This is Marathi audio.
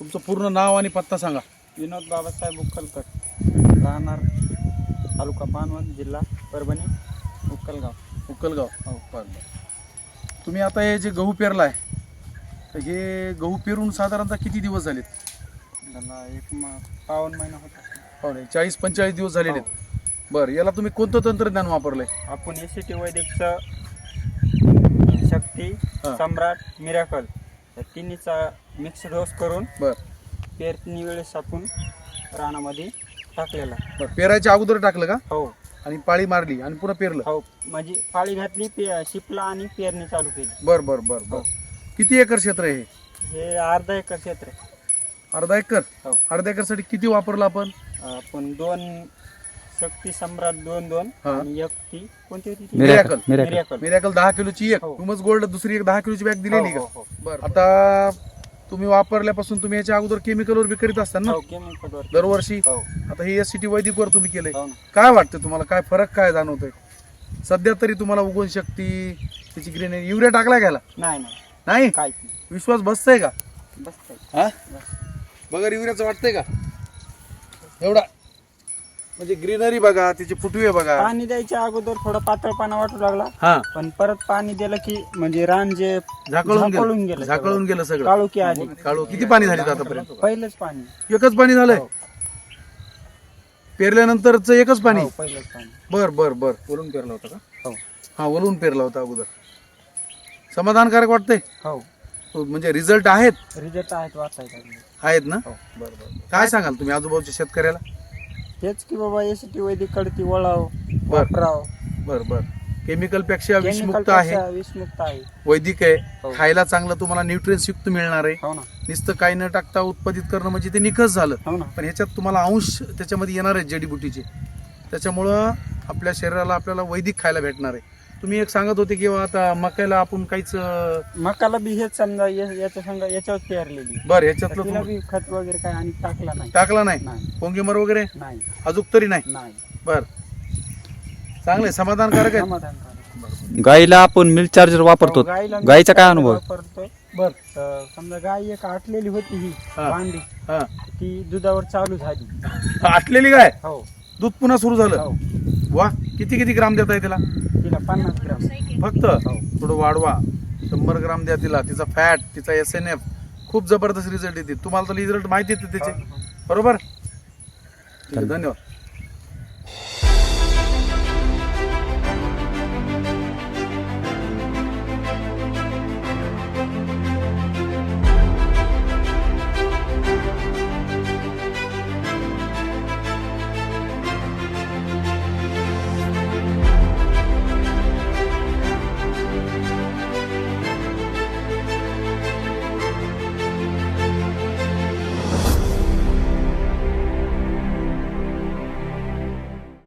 तुमचं पूर्ण नाव आणि पत्ता सांगा. विनोद बाबासाहेब उक्कलकर राहणार तालुका पानवत जिल्हा परभणी उक्कलगाव उकलगाव हो. बरं बरं. तुम्ही आता हे जे गहू पेरलाय तर हे गहू पेरून साधारणतः किती दिवस झालेत? त्याला एक म पावन महिना होता पावणे चाळीस पंचेचाळीस दिवस झालेले आहेत. बरं याला तुम्ही कोणतं तंत्रज्ञान वापरलंय? आपण एस सी टी वैदिकचं शक्ती हा. सम्राट मिराकल. या तिन्हीचा मिक्स डोस करून बरं. पेरणी वेळेस आपण रानामध्ये टाकलेला. बरं पेरायच्या अगोदर टाकलं का? हो. आणि पाळी मारली आणि पुन्हा पेरलं? हो म्हणजे पाळी घातली पे शिपला आणि पेरणी चालू केली. बरं बरं बरं बरं. किती एकर क्षेत्र आहे हे? हे अर्धा एकर क्षेत्र आहे. अर्धा एकर? हो. अर्धा एकरसाठी किती वापरलं आपण? आपण दोन शक्ती सम्राट दोन दोन हा. आणि एक ती कोणती होती ती? Miracle miracle. मिरॅकल दहा किलोची एक. हो. ह्युमस गोल्ड दुसरी एक दहा किलोची बॅग दिलेली हो, का? हो, बरं आता तुम्ही वापरल्यापासून तुम्ही याच्या अगोदर केमिकलवर बी करीत असता ना? हो केमिकलवर दरवर्षी? हो. आता हे एस सी टी वैदिकवर तुम्ही केलंय. हो ना. काय वाटतं तुम्हाला? काय फरक काय जाणवतोय? सध्या तरी तुम्हाला उगवण शक्ती त्याची ग्रीन युरिया टाकला घ्यायला नाही विश्वास बसतंय का? बस हा? बघा युरियाचं वाटतंय का? एवढा म्हणजे ग्रीनरी बघा त्याचे फुटवे बघा. पाणी द्यायच्या अगोदर थोडा पातळपणा वाटू लागला. हा. पण परत पाणी दिलं की म्हणजे रान जे झाकळून झाकळून गेलं गेलं झाकळून गेलं सगळं. काळुकी आली. काळू. किती पाणी झाले आतापर्यंत? पहिलंच पाणी. एकच पाणी झालंय? हो. पेरल्यानंतरच एकच पाणी? हो, पहिलंच पाणी. बर बर बर. वरून पेरला होता का? हो. हा वलून पेरला होता अगोदर. समाधानकारक वाटतंय? हो. म्हणजे रिझल्ट आहेत? रिझल्ट आहेत वाचायचा आहेत ना? हो. बर बर. काय सांगाल तुम्ही आजूबाजूच्या शेतकऱ्याला? तेच की बाबा एस टी वैदिक कडती वळाव बर. वापराव. बर बर. केमिकलपेक्षा विषमुक्त आहे. विषमुक्त आहे. वैदिक आहे. हो. खायला चांगलं तुम्हाला न्यूट्रियन्स युक्त मिळणार आहे. हो ना. नुसतं काही न टाकता उत्पादित करणं म्हणजे ते निकस झालं. हो ना. पण ह्याच्यात तुम्हाला अंश त्याच्यामध्ये येणार आहेत जडीबुटीचे. त्याच्यामुळं आपल्या शरीराला आपल्याला वैदिक खायला भेटणार आहे. तुम्ही एक सांगत होते की आता मकायला आपण काहीच मकाला बी हेच समजा या- याच्या संग याच्यावर पेरलेली. बरं ह्याच्यातलं तिला तुम्ही बी खत वगैरे काय आणि टाकला नाही. टाकला नाही? नाही. पोंगेमर वगैरे? नाही. अजून तरी नाही? नाही. बर. चांगले समाधानकारक आहे. समाधानकारक. गाईला आपण मिल्क चार्जर वापरतो. हो, गाईला मी गाईचा काय अनुभव? बर. तर समजा गाय एक आटलेली होती ही हा. भांडी. हा. ती दुधावर चालू झाली. आटलेली काय हो. दूध पुन्हा सुरू झालं? हो. वा किती किती ग्राम देता तिला? तिला पन्नास ग्राम. फक्त? थोडं वाढवा. शंभर ग्राम द्या तिला. तिचा फॅट तिचा एस एन एफ खूप जबरदस्त रिझल्ट येते. तुम्हाला तर रिझल्ट माहिती येते त्याचे बरोबर? ठीक आहे धन्यवाद.